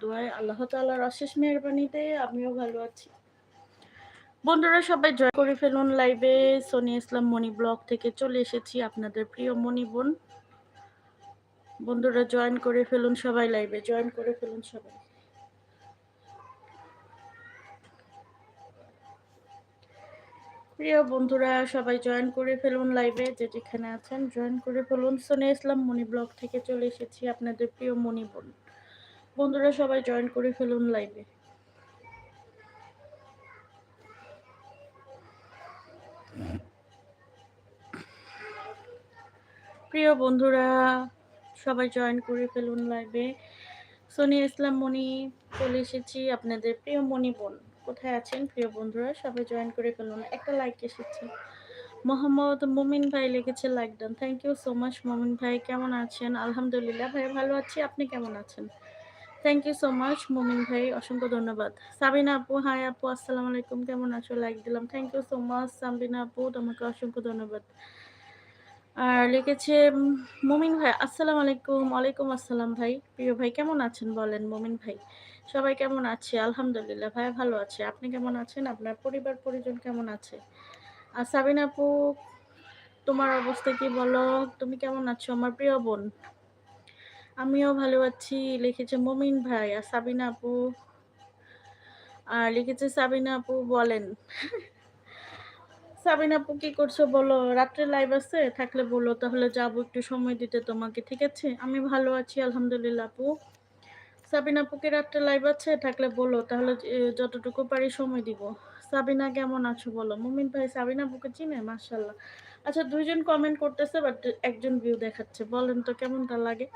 দোয়ায় আল্লাহ তাআলার অশেষ মেহরবানিতে আমিও ভালো আছি। বন্ধুরা সবাই জয় করে ফেলুন লাইভে সোনি ইসলাম মনি ব্লগ থেকে চলে এসেছি আপনাদের প্রিয় মনি বোন। বন্ধুরা জয়েন করে ফেলুন সবাই লাইভে জয়েন করে ফেলুন সবাই। প্রিয় বন্ধুরা সবাই জয়েন করে ফেলুন লাইভে যে যেখানে আছেন জয়েন করে ফেলুন। সোনি ইসলাম মনি ব্লগ থেকে চলে এসেছি আপনাদের প্রিয় মনি বোন। বন্ধুরা সবাই জয়েন করে ফেলুন লাইভে প্রিয় বন্ধুরা, সবাই জয়েন করে ফেলুন লাইভে সোনিয়া ইসলাম মনি, চলে এসেছি আপনাদের প্রিয় মনি বোন। কোথায় আছেন প্রিয় বন্ধুরা? সবাই জয়েন করে ফেলুন। একটা লাইক এসেছে। মোহাম্মদ মুমিন ভাই লিখেছে like done thank you so much Mumin ভাই। কেমন আছেন? আলহামদুলিল্লাহ ভাই, ভালো আছি। আপনি কেমন আছেন? Thank you so much Mumin ভাই, অসংখ্য ধন্যবাদ। সাবিনা আপু হাই আপু, আসসালামু আলাইকুম, কেমন আছো? লাইক দিলাম। Thank you so much Sabina আপু, তোমাকে অসংখ্য ধন্যবাদ। আর লিখেছে, মুমিন ভাই, আসসালামু আলাইকুম, ওয়ালাইকুম আসসালাম ভাই। প্রিয় ভাই, কেমন আছেন বলেন, মুমিন ভাই? সবাই কেমন আছে? আলহামদুলিল্লাহ, ভাই ভালো আছে। আপনি কেমন আছেন? আপনার পরিবার, পরিজন কেমন আছে? আর সাবিন আপু, তোমার অবস্থা কি বলো? তুমি কেমন আছো? আমার প্রিয় বোন। আমিও ভালো আছি। লিখেছে মমিন ভাই আর সাবিনা আপু। আর লিখেছে সাবিনা আপু বলেন। সাবিনা আপু কি করছ বলো? রাত্রে লাইভ আছে? থাকলে বলো, তাহলে যাব একটু সময় দিতে তোমাকে, ঠিক আছে? আমি ভালো আছি, আলহামদুলিল্লাহ আপু। সাবিনা আপুকে রাত্রে লাইভ আছে? থাকলে বলো, তাহলে যতটুকু পারি সময় দিব। সাবিনা, কেমন আছো বলো? মুমিন ভাই, সাবিনা আপুকে চিনে? মার্শাল্লাহ আচ্ছা দুইজন কমেন্ট করতেছে বাট একজন ভিউ দেখাচ্ছে। বলেন তো, কেমনটা লাগে?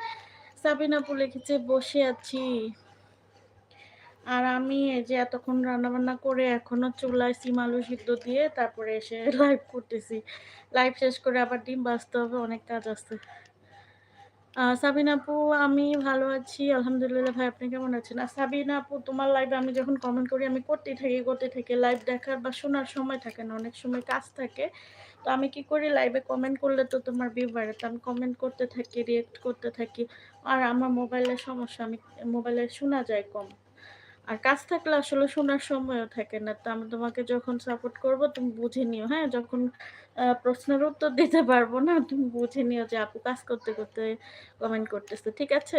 সাবিনা আপু লিখেছে, বসে আছি। আর আমি এই যে এতক্ষণ রান্নাবান্না করে এখনও চুলায় সিম আলু সিদ্ধ দিয়ে তারপরে এসে লাইভ করতেছি। লাইভ শেষ করে আবার ডিম বাঁচতে হবে, অনেক কাজ আছে। সাবিনা আপু, আমি ভালো আছি, আলহামদুলিল্লাহ ভাই, আপনি কেমন আছেন? আর সাবিনা আপু, তোমার লাইভে আমি যখন কমেন্ট করি, আমি করতেই থাকি করতে থাকি। লাইভ দেখার বা শোনার সময় থাকে না, অনেক সময় কাজ থাকে। তো আমি কি করি? লাইভে কমেন্ট করলে তো তোমার ভিউ বাড়ে তো আমি কমেন্ট করতে থাকি রিয়েক্ট করতে থাকি। আর আমার মোবাইলের সমস্যা, আমি মোবাইলে শোনা যায় কম। আর কাজ থাকলে আসলে শোনার সময়ও থাকে না। তো আমি তোমাকে যখন সাপোর্ট করব, তুমি বুঝে নিও হ্যাঁ? যখন প্রশ্নের উত্তর দিতে পারব না, তুমি বুঝে নিও যে আপু কাজ করতে করতে কমেন্ট করতেছে, ঠিক আছে?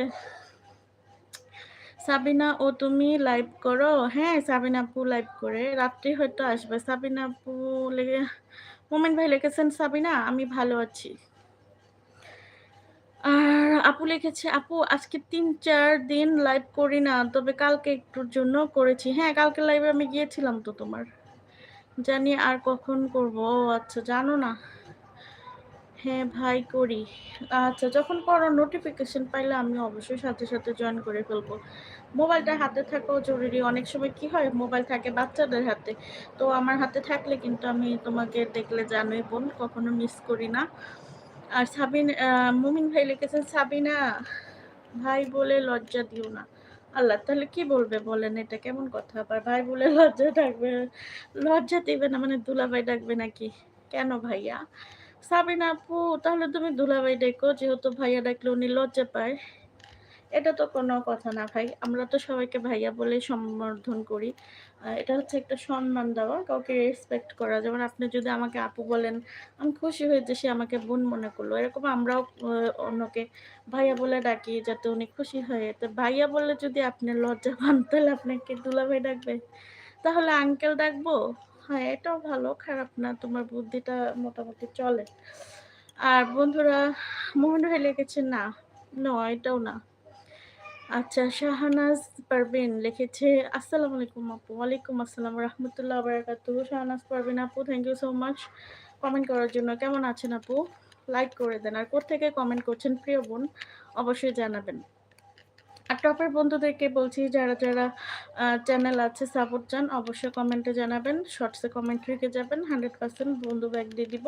সাবিনা, ও তুমি লাইভ করো? হ্যাঁ সাবিনা আপু লাইভ করে। রাত্রি হয়তো আসবে। সাবিনা আপু লেগে মোমেন ভাই লিখেছেন, সাবিনা, আমি ভালো আছি। আর আপু লিখেছে, আপু, আজকে তিন চার দিন লাইভ করি না, তবে কালকে একটুর জন্য করেছি। হ্যাঁ কালকে লাইভে আমি গিয়েছিলাম তো তোমার। জানি আর কখন করব। ও আচ্ছা জানো না। হ্যাঁ ভাই করি। আচ্ছা যখন করো নোটিফিকেশন পাইলে আমি অবশ্যই সাথে সাথে জয়েন করে ফেলব। মোবাইলটা হাতে থাকাও জরুরি। অনেক সময় কি হয়, মোবাইল থাকে বাচ্চাদের হাতে। তো আমার হাতে থাকলে কিন্তু আমি তোমাকে দেখলে জানোই বোন, কখনো মিস করি না। আর সাবিন মুমিন ভাই লিখেছেন, সাবিনা, ভাই বলে লজ্জা দিও না। আল্লাহ, তাহলে কি বলবে? বলেন, এটা কেমন কথা? আবার ভাই বলে লজ্জা থাকবে লজ্জা দিবে না মানে দুলাভাই ডাকবে নাকি? কেন ভাইয়া? সাবিনা আপু, তাহলে তুমি দুলাভাই ডেকো, যেহেতু ভাইয়া ডাকলে উনি লজ্জা পায়। এটা তো কোনো কথা না ভাই। আমরা তো সবাইকে ভাইয়া বলেই সম্বোধন করি। এটা হচ্ছে একটা সম্মান দেওয়া, কাউকে রেসপেক্ট করা। যেমন আপনি যদি আমাকে আপু বলেন, আমি খুশি হয়েছে সে আমাকে বোন মনে করল। এরকম আমরাও অন্যকে ভাইয়া বলে ডাকি যাতে উনি খুশি হয়। তো ভাইয়া বলে যদি আপনি লজ্জা পান, তাহলে আপনাকে দুলাভাই ডাকবে। তাহলে আঙ্কেল ডাকবো? হ্যাঁ এটাও ভালো, খারাপ না, তোমার বুদ্ধিটা মোটামুটি চলে। আর বন্ধুরা মোহন ভাই লেগেছে না। নয় এটাও না। আচ্ছা শাহানাজ পারভিন লিখেছে, আসসালামু আলাইকুম আপু। ওয়ালাইকুম আসসালাম রহমতুল্লাহ বারাকাত শাহনাজ পারভিন আপু thank you so much comment করার জন্য। কেমন আছেন আপু? লাইক করে দেন। আর কোথেকে কমেন্ট করছেন প্রিয় বোন, অবশ্যই জানাবেন। আর টপের বন্ধুদেরকে বলছি, যারা যারা চ্যানেল আছে সাপোর্ট চান, অবশ্যই কমেন্টে জানাবেন শর্টসে কমেন্ট রেখে যাবেন হান্ড্রেড পার্সেন্ট বন্ধু ব্যাগ দিয়ে দিব।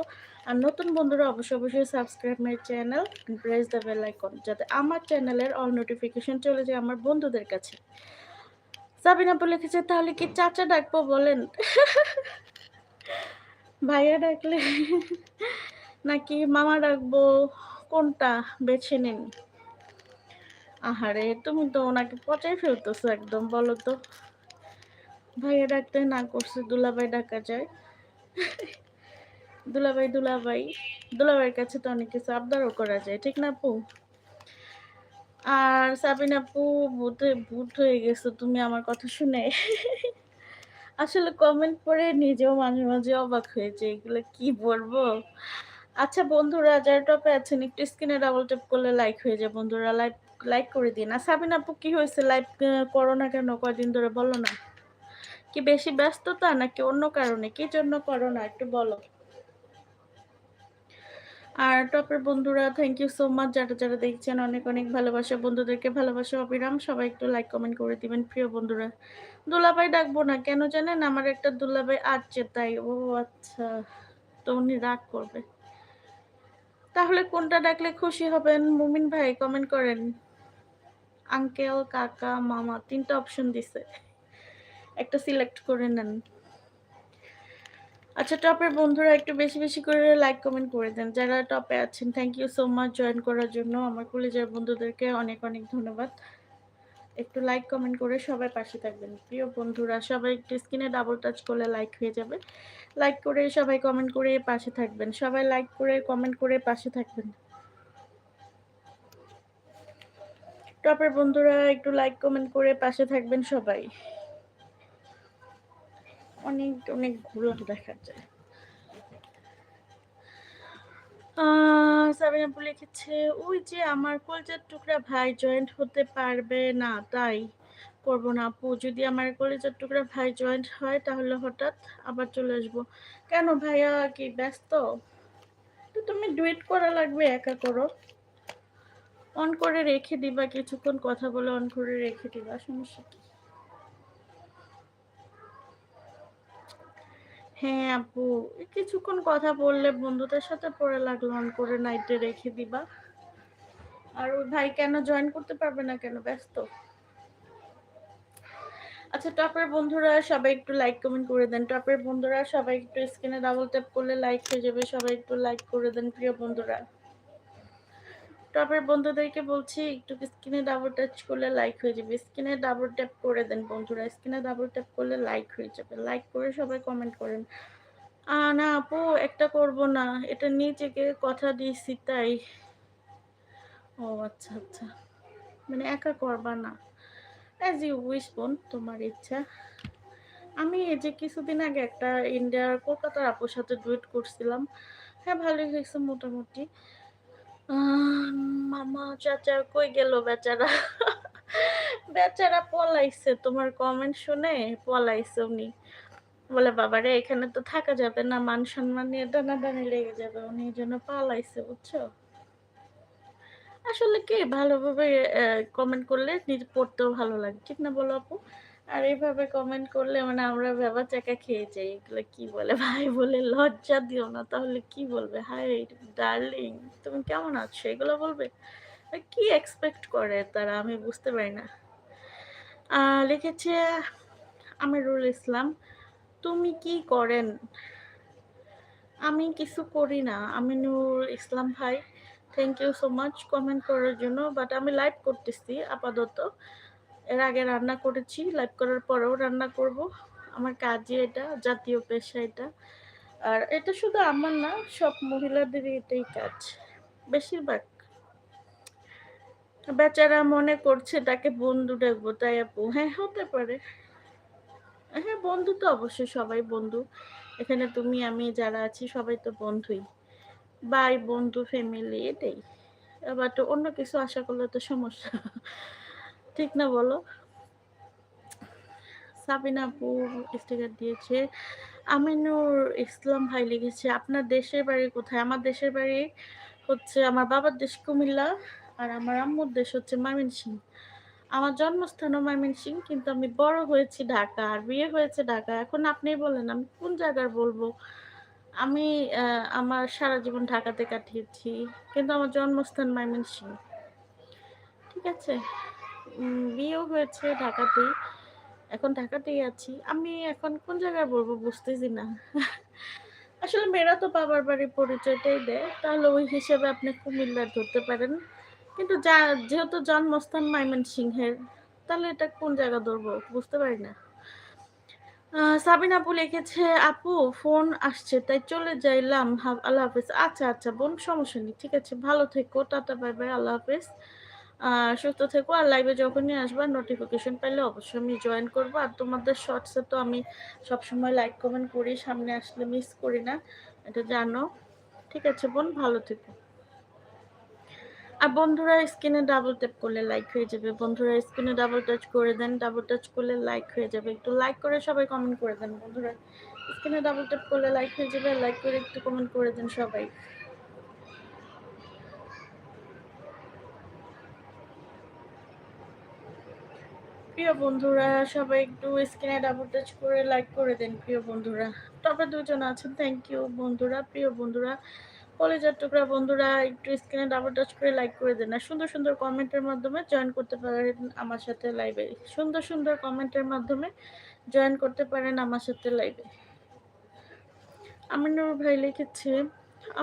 আর নতুন বন্ধুরা অবশ্যই অবশ্যই subscribe my channel press the bell icon যাতে আমার চ্যানেলের অল নোটিফিকেশন চলে যায় আমার বন্ধুদের কাছে। সাবিনা বলে লিখেছে, তাহলে কি চাচা ডাকবো বলেন? ভাইয়া ডাকলে, নাকি মামা ডাকবো, কোনটা বেছে নিন? আহারে, তুমি তো ওনাকে পচাই ফেলতেছো একদম, বলো তো। ভাইয়া ডাকতে না করছে, দুলাভাই ডাকা যায়। দুলাভাই দুলাভাই, দুলাভাইয়ের কাছে তো অনেক কিছু আবদারও করা যায়, ঠিক না আপু? আর সাবিনা আপু, ভূতে, ভূত হয়ে গেছো তুমি আমার কথা শুনে। আসলে কমেন্ট পড়ে নিজেও মাঝে মাঝে অবাক হয়েছে এগুলো কি বলব? আচ্ছা বন্ধুরা, যারা টপে আছেন, একটু স্ক্রিনে ডাবল ট্যাপ করলে লাইক হয়ে যায় বন্ধুরা। লাইক লাইক করে দিন আর সাবিনা আপু কি হয়েছে? লাইক করো না কেন? কয়দিন ধরে বলো না। কি বেশি ব্যস্ততা নাকি অন্য কারণে? কি জন্য করো না? একটু বলো। আর টপের বন্ধুরা থ্যাংক ইউ সো মাচ যারা যারা দেখছেন, অনেক অনেক ভালোবাসা। বন্ধুদেরকে ভালোবাসা, অবিরাম। সবাই একটু লাইক কমেন্ট করে দিবেন, প্রিয় বন্ধুরা। দুলাভাই ডাকবো না কেন জানেন? আমার একটা দুলাভাই আসছে তাই। ও আচ্ছা। তো উনি রাগ করবে। তাহলে কোনটা ডাকলে খুশি হবেন? মুমিন ভাই কমেন্ট করেন। আঙ্কেল কাকা, মামা তিনটা অপশন দিছে। একটা সিলেক্ট করে নেন। আচ্ছা টপের বন্ধুরা একটু বেশি বেশি করে লাইক কমেন্ট করে দেন। যারা টপে আছেন thank you so much join করার জন্য। আমার কলেজের বন্ধুদেরকে অনেক অনেক ধন্যবাদ। একটু লাইক কমেন্ট করে সবাই পাশে থাকবেন। প্রিয় বন্ধুরা, সবাই একটু স্ক্রিনে ডাবল টাচ করলে লাইক হয়ে যাবে। লাইক করে সবাই কমেন্ট করে পাশে থাকবেন। সবাই লাইক করে কমেন্ট করে পাশে থাকবেন। টপের বন্ধুরা একটু লাইক কমেন্ট করে পাশে থাকবেন সবাই। অনেক অনেক ঘুরো দেখা যায়। সাবিনা আপু লিখেছে, ওই যে আমার কলেজের টুকরা ভাই জয়েন্ট হতে পারবে না, তাই করব না আপু। যদি আমার কলেজের টুকরা ভাই জয়েন্ট হয়, তাহলে হঠাৎ আবার চলে আসব। কেন ভাইয়া, কি ব্যস্ত? তো তুমি ডুয়েট করা লাগবে, একা করো। অন করে রেখে দিবা, কিছুক্ষণ কথা বলে অন করে রেখে দিবা, সমস্যা কি? হ্যাঁ আপু, কিছুক্ষণ কথা বললে বন্ধুদের সাথে পড়ে লাগল অন করে নাইটে রেখে দিবা। আর ওই ভাই কেন জয়েন করতে পারবে না কেন? ব্যস্ত। আচ্ছা টপের বন্ধুরা সবাই একটু লাইক কমেন্ট করে দেন। টপের বন্ধুরা সবাই একটু স্ক্রিনে ডাবল ট্যাপ করলে লাইক হয়ে যাবে, সবাই একটু লাইক করে দেন, প্রিয় বন্ধুরা। টপের বন্ধুদেরকে বলছি, একটু স্ক্রিনে ডাবল টাচ করলে লাইক হয়ে যাবে। স্ক্রিনে ডাবল ট্যাপ করে দেন বন্ধুরা। স্ক্রিনে ডাবল ট্যাপ করলে লাইক হয়ে যাবে। লাইক করে সবাই কমেন্ট করেন। না আপু, একটা করব না। এটা নিজেকে কথা দিয়েছি তাই। ও আচ্ছা আচ্ছা। মানে একা করবা না। অ্যাজ ইউ উইস বোন, তোমার ইচ্ছা। আমি এই যে কিছুদিন আগে একটা ইন্ডিয়ার কলকাতার আপুর সাথে ডুয়েট করছিলাম। হ্যাঁ ভালোই হয়েছে মোটামুটি। মামা চাচা কই গেল বেচারা? বেচারা পলাইছে, তোমার কমেন্ট শুনে পলাইছে উনি। বলে, বাবারে, এখানে তো থাকা যাবে না, মান সম্মান নিয়ে দানাদানি লেগে যাবে, উনি এই জন্য পালাইছে, বুঝছ? আসলে কি, ভালোভাবে কমেন্ট করলে নিজে পড়তেও ভালো লাগে, ঠিক না বলো আপু? আর এইভাবে কমেন্ট করলে মানে আমরা ভেবা চাকা খেয়ে যাই। এগুলো কি বলে? ভাই বলে লজ্জা দিও না, তাহলে কি বলবে? হাই ডার্লিং তুমি কেমন আছো? এগুলো বলবে? কি এক্সপেক্ট করে তারা? আমি বুঝতে পারি না। লিখেছে আমিরুল ইসলাম, তুমি কি করেন? আমি কিছু করি না, আমিনুল ইসলাম ভাই thank you so much comment করার জন্য বাট আমি লাইভ করতেছি আপাতত। এর আগে রান্না করেছি লাইভ করার পরেও রান্না করব। আমার কাজই এটা, জাতীয় পেশা এটা। আর এটা শুধু আমার না, সব মহিলাদেরই এটাই কাজ, বেশিরভাগ। বেচারা মনে করছে তাকে বন্ধু ডাকবো, তাই আপু। হ্যাঁ হতে পারে। হ্যাঁ বন্ধু তো অবশ্যই, সবাই বন্ধু। এখানে তুমি, আমি, যারা আছি, সবাই তো বন্ধুই। বাই বন্ধু ফ্যামিলি এটাই। বাট অন্য কিছু আশা করলে তো সমস্যা। ঠিক না বলো? সাবিনাপুর স্টিকার দিয়েছে। আমিনুর ইসলাম ভাই লিখেছে, আপনার দেশের বাড়ি কোথায়? আমার দেশের বাড়ি হচ্ছে আমার বাবার দেশ কুমিল্লা আর আমার আম্মুর দেশ হচ্ছে ময়মনসিং। আমার জন্মস্থানও ময়মনসিং, কিন্তু আমি বড় হয়েছি ঢাকা আর বিয়ে হয়েছে ঢাকা। এখন আপনি বলেন, আমি কোন জায়গার বলব? আমি আমার সারা জীবন ঢাকাতে কাটিয়েছি, কিন্তু আমার জন্মস্থান ময়মনসিং। ঠিক আছে? বিয়েও হয়েছে ঢাকাতেই। এখন ঢাকাতেই আছি। আমি এখন কোন জায়গায় বলব বুঝতেছি না। আসলে মেয়েরা তো বাবার বাড়ির পরিচয়টাই দেয়, তাহলে ওই হিসেবে আপনি কুমিল্লার ধরতে পারেন। কিন্তু যা, যেহেতু জন্মস্থান মাইমেন সিংহের তাহলে এটা কোন জায়গা ধরবো বুঝতে পারি না। সাবিনা আপু লিখেছে, আপু, ফোন আসছে, তাই চলে যাইলাম। আল্লাহ হাফিজ। আচ্ছা আচ্ছা বোন, সমস্যা নেই। ঠিক আছে, ভালো থেকো। টাটা, বাই বাই, আল্লাহ হাফিজ। সুস্থ থেকো আর লাইভে যখনই আসবা নোটিফিকেশন পাইলে অবশ্যই আমি জয়েন করব। আর তোমাদের শর্টসে তো আমি সবসময় লাইক কমেন্ট করি, সামনে আসলে মিস করি না, এটা জানো। ঠিক আছে বোন, ভালো থেকো। আর বন্ধুরা স্ক্রিনে ডাবল ট্যাপ করলে লাইক হয়ে যাবে। বন্ধুরা স্ক্রিনে ডাবল টাচ করে দেন ডাবল টাচ করলে লাইক হয়ে যাবে। একটু লাইক করে সবাই কমেন্ট করে দেন বন্ধুরা। স্ক্রিনে ডাবল ট্যাপ করলে লাইক হয়ে যাবে লাইক করে একটু কমেন্ট করে দেন সবাই। প্রিয় বন্ধুরা, সবাই একটু স্ক্রিনে ডাবল টাচ করে লাইক করে দেন প্রিয় বন্ধুরা। তবে দুজন আছেন থ্যাংক ইউ বন্ধুরা, প্রিয় বন্ধুরা, কলেজের টুকরা বন্ধুরা, একটু স্ক্রিনে ডাবল টাচ করে লাইক করে দেন। আর সুন্দর সুন্দর কমেন্টের মাধ্যমে জয়েন করতে পারেন আমার সাথে লাইভে সুন্দর সুন্দর কমেন্টের মাধ্যমে জয়েন করতে পারেন আমার সাথে লাইভে আমিনুর ভাই লিখেছে,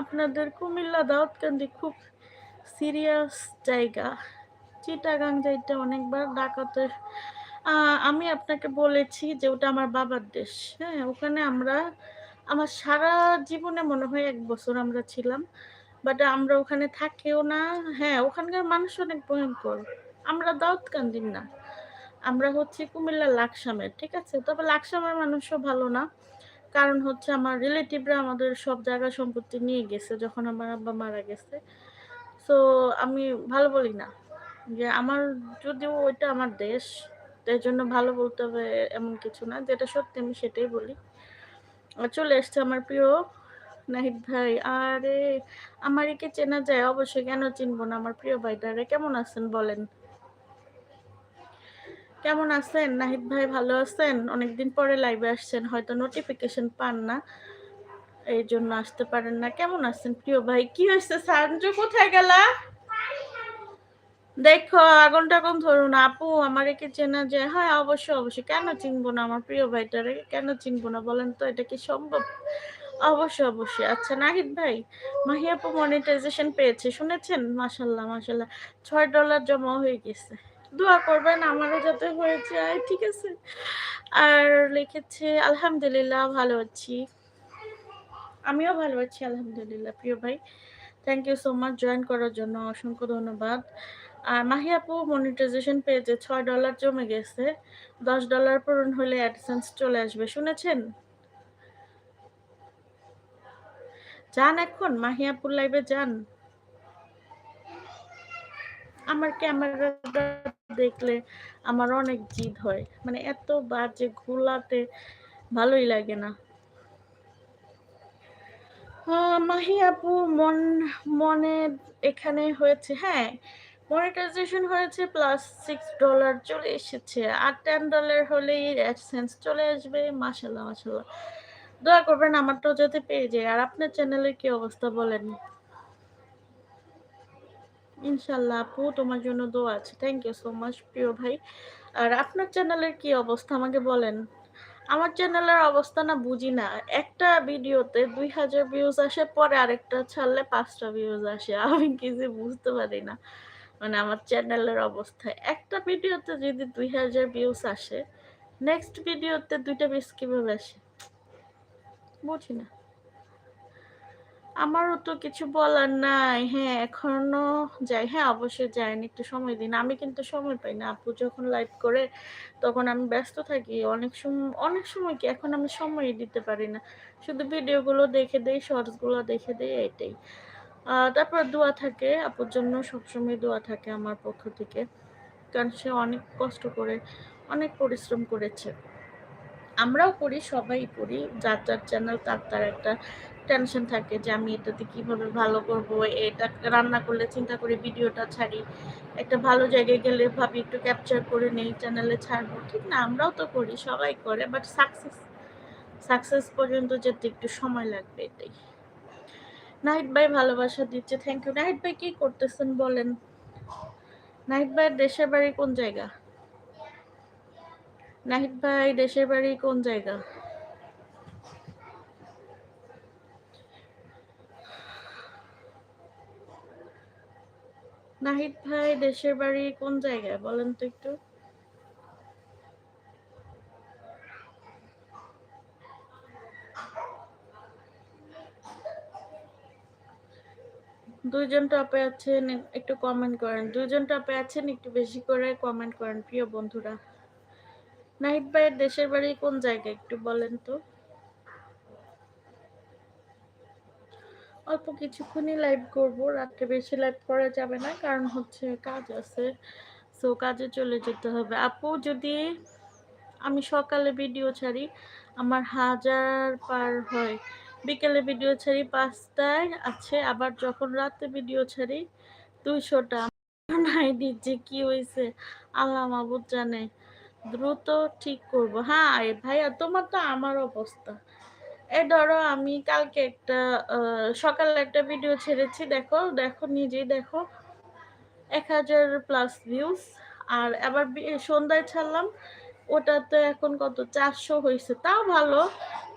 আপনাদের কুমিল্লা দাউদকান্দি খুব সিরিয়াস জায়গা। চিটাগাং যাইতে অনেকবার ডাকাতের আমি আপনাকে বলেছি যে ওটা আমার বাবার দেশ। হ্যাঁ ওখানে আমরা, আমার সারা জীবনে মনে হয় এক বছর আমরা ছিলাম বাট আমরা ওখানে থাকিও না। হ্যাঁ ওখানকার মানুষ অনেক ভয়ঙ্কর। আমরা দাউদকান্দির না। আমরা হচ্ছে কুমিল্লা লাকসামের, ঠিক আছে? তবে লাকসামের মানুষও ভালো না। কারণ হচ্ছে আমার রিলেটিভরা আমাদের সব জায়গা সম্পত্তি নিয়ে গেছে, যখন আমার আব্বা মারা গেছে। সো আমি ভালো বলি না। যে আমার যদিও ওইটা আমার দেশ তাই জন্য ভালো বলতে হবে এমন কিছু না, যেটা সত্যি আমি সেটাই বলি। চলে এসছে আমার প্রিয় নাহিদ ভাই। আরে, আমার একে চেনা যায়? অবশ্যই কেন চিনবো না আমার প্রিয় ভাইটারে কেমন আছেন বলেন? কেমন আছেন? নাহিদ ভাই ভালো আছেন? অনেকদিন পরে লাইভে আসছেন, হয়তো নোটিফিকেশন পান না এই জন্য আসতে পারেন না। কেমন আছেন প্রিয় ভাই? কি হয়েছে? সানজু, কোথায় গেলা? দেখো, আগুন টাগুন ধরুন। আপু আমার একে চেনা যায়? হ্যাঁ অবশ্যই অবশ্যই। কেন চিনবো না আমার প্রিয় ভাইটারে? কেন চিনবো না বলেন তো, এটা কি সম্ভব? অবশ্যই অবশ্যই। আচ্ছা নাহিদ ভাই, মাহি আপু মনিটাইজেশন পেয়েছে, শুনেছেন? মাসাল্লাহ মাসাল্লাহ ছয় ডলার জমা হয়ে গেছে। দোয়া করবেন, আমারও যাতে হয়ে যায়, ঠিক আছে? আর লিখেছে, আলহামদুলিল্লাহ, ভালো আছি। আমিও ভালো আছি, আলহামদুলিল্লাহ, প্রিয় ভাই। Thank you so much join করার জন্য অসংখ্য ধন্যবাদ। আর মাহি আপু মনিটাইজেশন পেয়েছে ছয় ডলার জমে গেছে। দশ ডলার পূরণ হলে অ্যাডসেন্স চলে আসবে, শুনেছেন? যান এখন মাহিয়াপুর লাইভে যান। আমার ক্যামেরাটা দেখলে আমার অনেক জিদ হয়। মানে এত বাজে ঘোলাতে ভালোই লাগে না। মাহিয়াপু মন, মনে এখানে হয়েছে হ্যাঁ। মনিটাইজেশন হয়েছে প্লাস সিক্স ডলার চলে এসেছে। আর টেন ডলার হলেই অ্যাডসেন্স চলে আসবে মাসাল্লাহ মাসাল্লাহ দোয়া করবেন আমারটাও যাতে পেয়ে যায়। আর আপনার চ্যানেলের কি অবস্থা বলেন? ইনশাল্লাহ আপু, তোমার জন্য দোয়া আছে। থ্যাংক ইউ সো মাচ প্রিয় ভাই। আর আপনার চ্যানেলের কি অবস্থা আমাকে বলেন? আমার চ্যানেলের অবস্থা না বুঝি না। একটা ভিডিওতে দুই হাজার ভিউজ আসে, পরে আরেকটা ছাড়লে পাঁচটা ভিউজ আসে। আমি কিছু বুঝতে পারি না। মানে আমার চ্যানেলের অবস্থা। একটা ভিডিওতে যদি দুই হাজার ভিউজ আসে নেক্সট ভিডিওতে দুইটা ভিউজ কীভাবে আসে? বুঝি না। আমারও তো কিছু বলার নাই। হ্যাঁ এখনও যাই। হ্যাঁ অবশ্যই যাইনি, একটু সময় দিন। আমি কিন্তু সময় পাই না। আপু যখন লাইভ করে, তখন আমি ব্যস্ত থাকি। অনেক সময় অনেক সময় কি এখন আমি সময়ই দিতে পারি না। শুধু ভিডিওগুলো দেখে দেই শর্টসগুলো দেখে দেই, এটাই। তারপর দোয়া থাকে। আপুর জন্য সবসময় দোয়া থাকে আমার পক্ষ থেকে। কারণ সে অনেক কষ্ট করে, অনেক পরিশ্রম করেছে। আমরাও করি, সবাই করি। যার যার চ্যানেল তার তার একটা টেনশন থাকে যে আমি এটাতে কীভাবে ভালো করব, এটা রান্না করলে চিন্তা করি ভিডিওটা ছাড়ি। একটা ভালো জায়গায় গেলে ভাবি একটু ক্যাপচার করে নেই চ্যানেলে ছাড়বো। ঠিক না, আমরাও তো করি, সবাই করে বাট সাকসেস সাকসেস পর্যন্ত যেতে একটু সময় লাগবে এটাই। নাহিদ ভাই ভালোবাসা দিচ্ছে থ্যাংক ইউ নাহিদ ভাই কি করতেছেন বলেন? নাহিদ ভাই, দেশের বাড়ি কোন জায়গা? নাহিদ ভাই, দেশের বাড়ি কোন জায়গা? নাহিদ ভাই দেশের বাড়ি কোন জায়গায়? বলেন তো একটু। দুইজন টপে আছেন, একটু কমেন্ট করেন। দুইজন টপে আছেন, একটু বেশি করে কমেন্ট করেন, প্রিয় বন্ধুরা। নাহিদ ভাইয়ের দেশের বাড়ি কোন জায়গায়? একটু বলেন তো। অল্প কিছুক্ষণই লাইভ করব রাত্রে বেশি লাইভ করা যাবে না, কারণ হচ্ছে কাজ আছে। সো কাজে চলে যেতে হবে। আপু, যদি আমি সকালে ভিডিও ছাড়ি, আমার হাজার পার হয়। বিকেলে ভিডিও ছাড়ি, পাঁচটায় আছে, আবার যখন রাতে ভিডিও ছাড়ি, দুইশোটা। নাই দিচ্ছে কি হয়েছে আল্লাহ মাবুদ জানে। দ্রুত ঠিক করব। হ্যাঁ ভাইয়া, তোমার তো আমার অবস্থা। এ ধরো আমি কালকে একটা সকালে একটা ভিডিও ছেড়েছি, দেখো দেখো, নিজেই দেখো। এক হাজার প্লাস ভিউজ আর আবার সন্ধ্যায় ছাড়লাম ওটা তো এখন কত, চারশো হয়েছে তাও ভালো,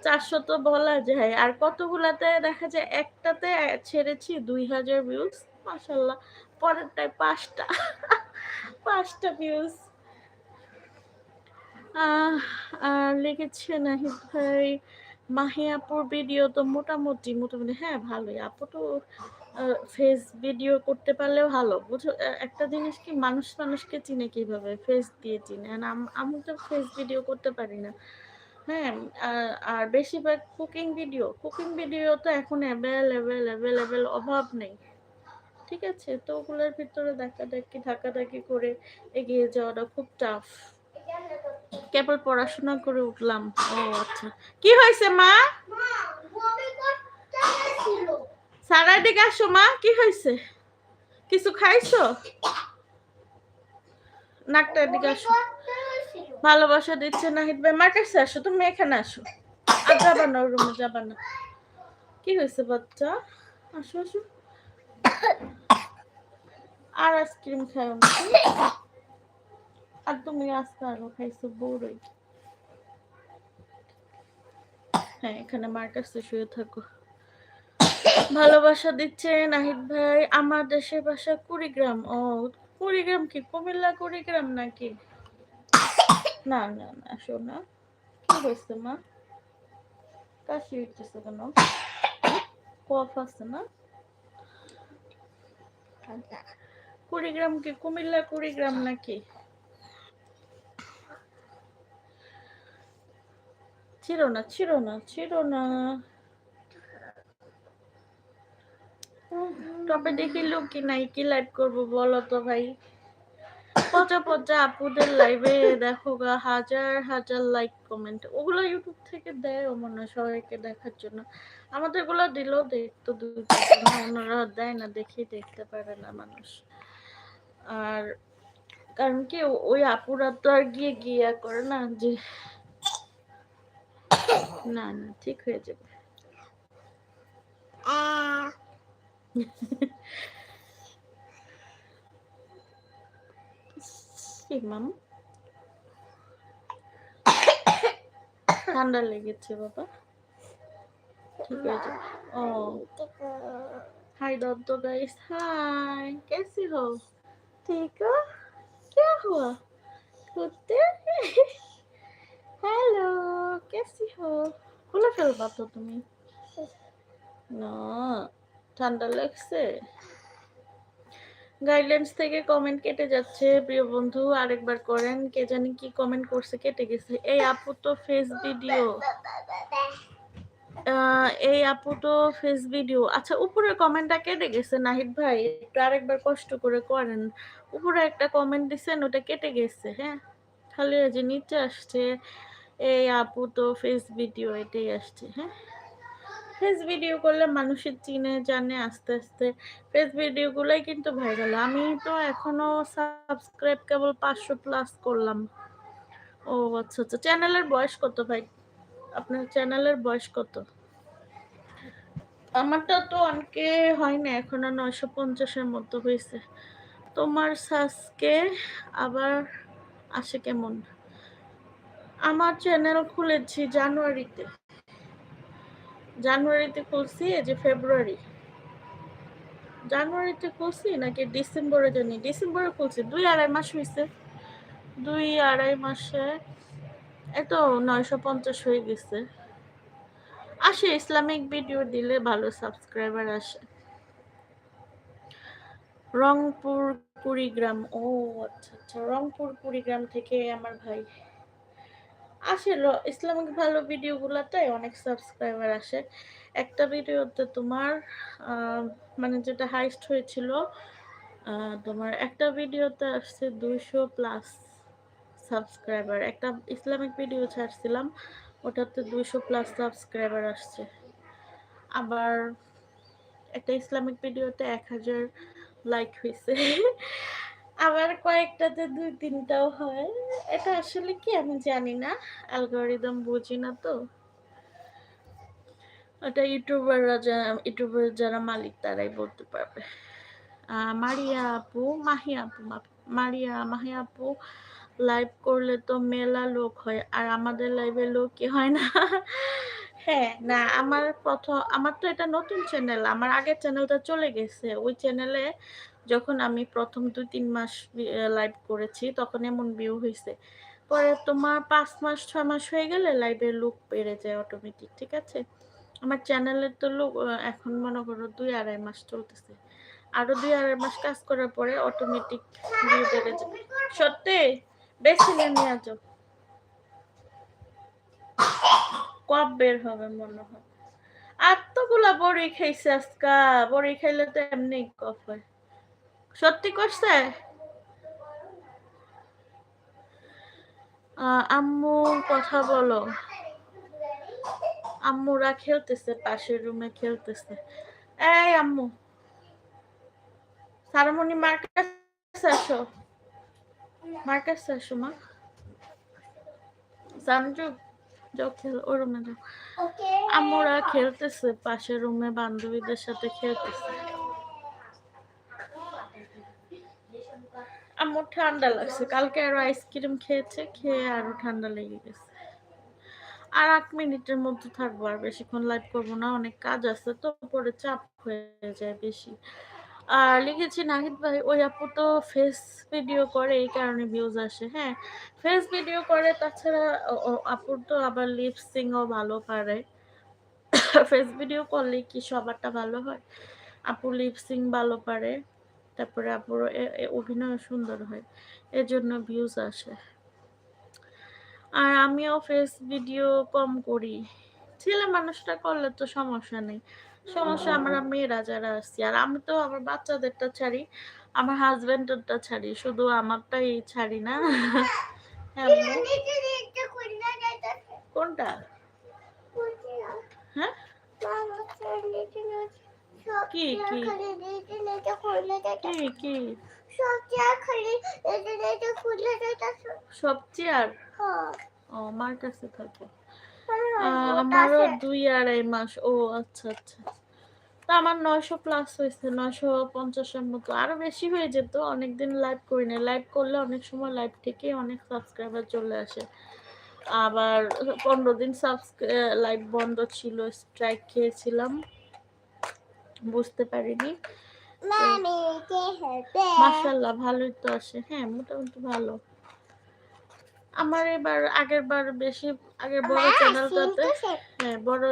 চারশো তো বলা যায়। আর কতগুলাতে দেখা যায়, একটাতে ছেড়েছি দুই হাজার ভিউজ মাসাল্লাহ পরেরটায় পাঁচটা পাঁচটা ভিউজ আর লিখেছে নাহিদ ভাই মাহি আপুর ভিডিও তো মোটামুটি মোটামুটি হ্যাঁ ভালোই। আপু তো ফেস ভিডিও করতে পারলে ভালো। বুঝো একটা জিনিস কি মানুষ মানুষকে চিনে কীভাবে? ফেস দিয়ে চিনে। আমি তো ফেস ভিডিও করতে পারি না। হ্যাঁ আর বেশিরভাগ কুকিং ভিডিও কুকিং ভিডিও তো এখন অ্যাভেলেবেল অ্যাভেলেবেল অভাব নেই। ঠিক আছে? তো ওগুলোর ভিতরে ধাক্কা ধাক্কি ধাক্কা ধাক্কি করে এগিয়ে যাওয়াটা খুব টাফ কেবল পড়াশোনা করে উঠলাম। ও আচ্ছা। কি হয়েছে, মা? সারা দিকে আসো, মা। কি হয়েছে? কিছু খাইছো? নাকটা দিকে আসো। ভালোবাসা দিচ্ছে নাহিদ ভাই। মার কাছে আসো, তুমি এখানে আসো। আর যাবা না রুমে যাবা না। কি হয়েছে, বাচ্চা? আসো আসো। আর আইসক্রিম খাও না আর তুমি আজকে আরও খাইছো বউরই হ্যাঁ এখানে মার কাছে শুয়ে থাকো। ভালোবাসা দিচ্ছে নাহিদ ভাই, আমার দেশের ভাষা কুড়িগ্রাম। ও, কুড়িগ্রাম কি? কুমিল্লা, কুড়িগ্রাম নাকি? না না না, শোনা। কি হয়েছে, মা? কাশি হইতেছে কেন? কফ আছে না? কুড়িগ্রাম কি? কুমিল্লা, কুড়িগ্রাম নাকি? ছিল না ছিল না ছিল না। তবে দেখি লোক কি নাই, কি লাইভ করব বলো তো ভাই? পচা পচা আপুদের লাইভে দেখো গা, হাজার হাজার লাইক কমেন্ট ওগুলো ইউটিউব থেকে দেয় মনে হয় সবাইকে দেখার জন্য। আমাদেরগুলো দিলেও দেখতো ওনারা দেয় না, দেখেই দেখতে পারে না মানুষ। আর কারণ কি, ওই আপুরা তো আর গিয়ে গিয়া করে না যে না না ঠিক হয়ে যাবে মাম ঠান্ডা লেগেছে বাবা ठीक है जी ओ हाय दोस्तों गाइस हाय कैसी हो ठीक हो क्या हुआ कुत्ते हेलो कैसी हो খুলে ফেলবা তো তুমি না ঠান্ডা লাগছে গাইডলাইন্স থেকে কমেন্ট কেটে যাচ্ছে প্রিয় বন্ধু আরেকবার করেন কে জানি কি কমেন্ট করছে কেটে গেছে এই আপু তো ফেস ভিডিও এই আপু তো ফেস ভিডিও আচ্ছা উপরের কমেন্টটা কেটে গেছে নাহিদ ভাই একটু আরেকবার কষ্ট করে করেন উপরে একটা কমেন্ট দিছেন ওটা কেটে গেছে হ্যাঁ খালি যে নিচে আসছে এই আপু তো ফেস ভিডিও এটাই আসছে হ্যাঁ? ফেস ভিডিও করলে মানুষের চিনে জানে আস্তে আস্তে। ফেস ভিডিওগুলোই কিন্তু ভাইরাল আমি তো এখনও সাবস্ক্রাইব কেবল পাঁচশো প্লাস করলাম। ও আচ্ছা আচ্ছা। চ্যানেলের বয়স কত ভাই? আপনার চ্যানেলের বয়স কত? আমারটা তো অনেকে হয় না এখনও নয়শো পঞ্চাশের মতো হয়েছে। তোমার সাসকে আবার আসে কেমন? আমার চ্যানেল খুলেছি জানুয়ারিতে। জানুয়ারিতে খুলছি, এই যে ফেব্রুয়ারি। জানুয়ারিতে খুলছি নাকি ডিসেম্বরে জানি, ডিসেম্বরে খুলছি, দুই আড়াই মাস হয়েছে দুই আড়াই মাসে এত নয়শো পঞ্চাশ হয়ে গেছে। আসে, ইসলামিক ভিডিও দিলে ভালো সাবস্ক্রাইবার আসে। রংপুর, কুড়িগ্রাম, ও আচ্ছা আচ্ছা রংপুর, কুড়িগ্রাম থেকে আমার ভাই। আসে ইসলামিক ভালো ভিডিওগুলোতে অনেক সাবস্ক্রাইবার আসে। একটা ভিডিওতে তোমার মানে যেটা হাইস্ট হয়েছিল তোমার একটা ভিডিওতে আসছে দুইশো প্লাস সাবস্ক্রাইবার একটা ইসলামিক ভিডিও ছাড়ছিলাম, ওটাতে দুইশো প্লাস সাবস্ক্রাইবার আসছে। আবার একটা ইসলামিক ভিডিওতে এক হাজার লাইক হয়েছে আবার কয়েকটাতে দুই তিনটাও হয়। এটা আসলে কি আমি জানি না অ্যালগোরিদম বুঝি না তো। ওটা ইউটিউবাররা যারা ইউটিউবের যারা মালিক তারাই বলতে পারবে। মারিয়া আপু, মাহি আপু মারিয়া, মাহি আপু লাইভ করলে তো মেলা লোক হয়, আর আমাদের লাইভে লোকই হয় না? হ্যাঁ না, আমার প্রথম আমার তো এটা নতুন চ্যানেল আমার আগের চ্যানেলটা চলে গেছে। ওই চ্যানেলে যখন আমি প্রথম দুই, তিন মাস লাইভ করেছি, তখন এমন ভিউ হয়েছে পরে তোমার পাঁচ মাস, ছয় মাস হয়ে গেলে লাইভের লুক বেড়ে যায় অটোমেটিক ঠিক আছে? আমার চ্যানেলের তো লোক এখন মনে করো দুই, আড়াই মাস চলতেছে। আরও দুই, আড়াই মাস কাজ করার পরে অটোমেটিক ভিউ বেড়ে যাবে সত্যি? বেশি নিয়ে যাও। কপ বের হবে মনে হয়। এতগুলা বড়ি খাইছে আজকা বড়ি খাইলে তো এমনি কফ হয়। সত্যি করছে? আম্মু কথা বলো। আম্মুরা খেলতেছে পাশের রুমে খেলতেছে। এই আম্মু সারামণি মার কাছে আসো। মার কাছে আসো মা। সামজু যাও খেল ওই রুমে যাও। আম্মুরা খেলতেছে পাশের রুমে বান্ধবীদের সাথে খেলতেছে। আম্মুর ঠান্ডা লাগছে। কালকে আরও আইসক্রিম খেয়েছে, খেয়ে আরও ঠান্ডা লেগে গেছে। আর আট মিনিটের মধ্যে থাকব, আর বেশিক্ষণ লাইভ করব না, অনেক কাজ আছে, তো পরে চাপ হয়ে যায় বেশি। আর লিখেছি নাহিদ ভাই, ওই আপু তো ফেস ভিডিও করে, এই কারণে ভিউজ আসে। হ্যাঁ ফেস ভিডিও করে, তাছাড়া আপুর তো আবার লিপ সিংও ভালো পারে। ফেস ভিডিও করলে কি সবারটা ভালো হয়? আপু লিপ সিং ভালো পারে। তারপরে এ- অভিনয় সুন্দর হয়। এর জন্য ভিউজ আসে। আর আমিও ফেস ভিডিও কম করি। ছেলে মানুষটা করলে তো সমস্যা নেই। সমস্যা আমরা মেয়েরা যারা আসছি আর আমি তো আমার বাচ্চাদেরটা ছাড়ি, আমার হাজবেন্ডেরটা ছাড়ি, শুধু আমারটাই ছাড়ি না। হ্যাঁ কোনটা? হ্যাঁ? কি কি? কি কি? সব চেয়ার? ও মার কাছে থাকে। আমারও দুই আড়াই মাস। ও আচ্ছা আচ্ছা। তা আমার নয়শো প্লাস হয়েছে নয়শো পঞ্চাশের মতো। আরও বেশি হয়ে যেত অনেকদিন লাইভ করি না লাইভ করলে অনেক সময় লাইভ থেকে অনেক সাবস্ক্রাইবার চলে আসে। আবার পনেরো দিন লাইভ বন্ধ ছিল স্ট্রাইক খেয়েছিলাম। বুঝতে পারিনি। মাশাল্লাহ ভালোই তো আসে হ্যাঁ মোটামুটি ভালো। আমার এবার আগের বার বেশি আগের বড় চ্যানেলটাতে হ্যাঁ বড়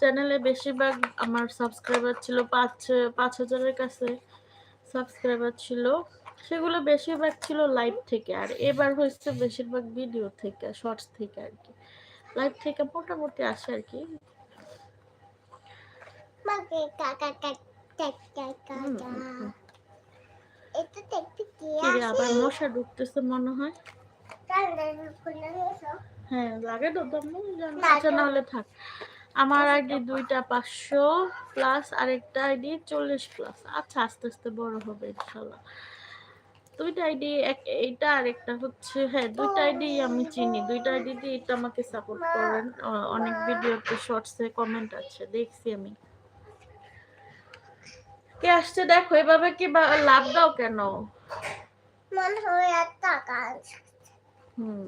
চ্যানেলে বেশিরভাগ আমার সাবস্ক্রাইবার ছিল পাঁচ পাঁচ হাজারের কাছে সাবস্ক্রাইবার ছিল। সেগুলো বেশিরভাগ ছিল লাইভ থেকে আর এবার হচ্ছে বেশিরভাগ ভিডিও থেকে শর্টস থেকে আর কি। লাইভ থেকে মোটামুটি আসে আর কি। আবার মশা ঢুকতেছে মনে হয়? হ্যাঁ লাগে না, আচ্ছা নাহলে থাক। আমার আইডি দুইটা পাঁচশো প্লাস আরেকটা আইডি চল্লিশ প্লাস। আচ্ছা আস্তে আস্তে বড় হবে ইনশাল্লাহ দুইটা আইডি এক এইটা আরেকটা হচ্ছে হ্যাঁ দুইটা আইডি আমি চিনি। দুইটা আইডি দিয়ে এটা আমাকে সাপোর্ট করেন। অনেক ভিডিওতে শর্টসে কমেন্ট আছে দেখছি আমি। কে আসছে দেখো এভাবে কি লাভ দাও কেন? মনে হয় একটা। কাজ হুম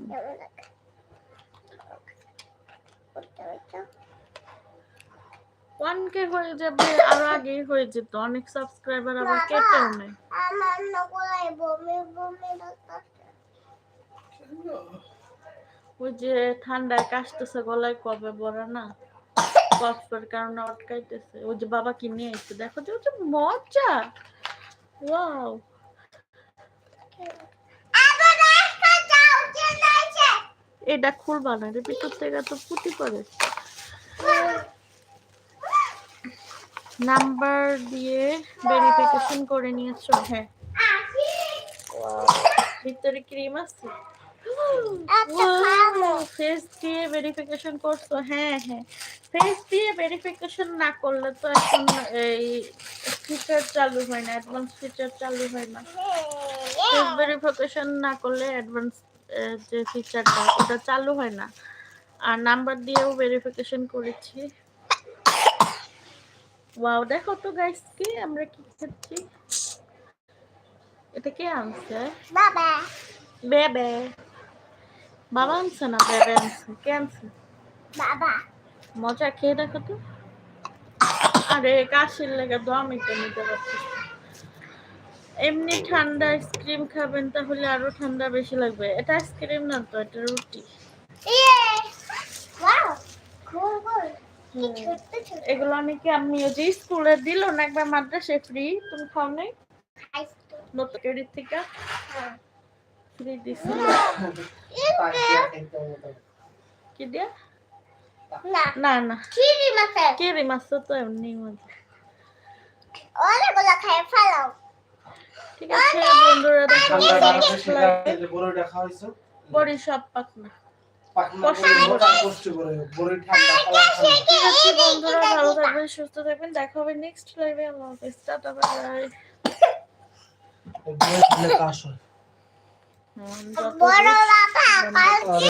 কে হয়ে যাবে আরও আগেই হয়ে যেত। অনেক সাবস্ক্রাইবার আবার কেটেও নেয় আমার নকলাই বমি বমি ওই যে ঠান্ডায় কাশতেছে গলায় কবে বড় না? কফের কারণে আটকাইতেছে। ওই যে বাবা কিনে আইছে দেখো যে যে মজা। ওয়াও। এটা খুলবা না রে ভিতর থেকে তো পুঁতি পড়ে। নাম্বার দিয়ে ভেরিফিকেশন করে নিয়েছো? হ্যাঁ। ভিতরে ক্রিম আছে? ফেস দিয়ে ভেরিফিকেশন করছ? হ্যাঁ হ্যাঁ। ফেস দিয়ে ভেরিফিকেশন না করলে তো এখন এই ফিচার চালু হয় না অ্যাডভান্স ফিচার চালু হয় না। ফেস ভেরিফিকেশন না করলে অ্যাডভান্স যে ফিচারটা ওটা চালু হয় না। আর নাম্বার দিয়েও ভেরিফিকেশন করেছি। ওয়াও দেখো তো গাইস কি আমরা কি খাচ্ছি এটা কে আনছে? বাবা। বেবে। বাবা আনছে না বেবে আনছে? কে আনছে? বাবা। মজা খেয়ে দেখো তো। আরে কাশির লেগে তো আমি তো নিতে পারছি এমনি ঠান্ডা আইসক্রিম খাবেন তাহলে আরও ঠান্ডা বেশি লাগবে। এটা আইসক্রিম না তো এটা রুটি। ইয়ে এগুলো আমি কি আমি ওই যে স্কুলে দিল না একবার মাদ্রাসে ফ্রি? তুমি খাও নাই? নতুন থেকে? ফ্রি দিছিল কি দিয়া? না। না চিনি মাছে মাছ তো এমনি মজা। অনেকগুলো খেয়ে ফেলাও। ঠিক আছে বন্ধুরা দেখো live এ বড় দেখা হইছে বড়ি সব খাওয়া খাওয়া। বন্ধুরা ভালো থাকবেন সুস্থ থাকবেন। দেখা হবে নেক্সট লাইভে আল্লাহ হাফেজ। টাটা বাই বাই বড় ঠান্ডা কাশ হুম, যত বড় বাবা কাল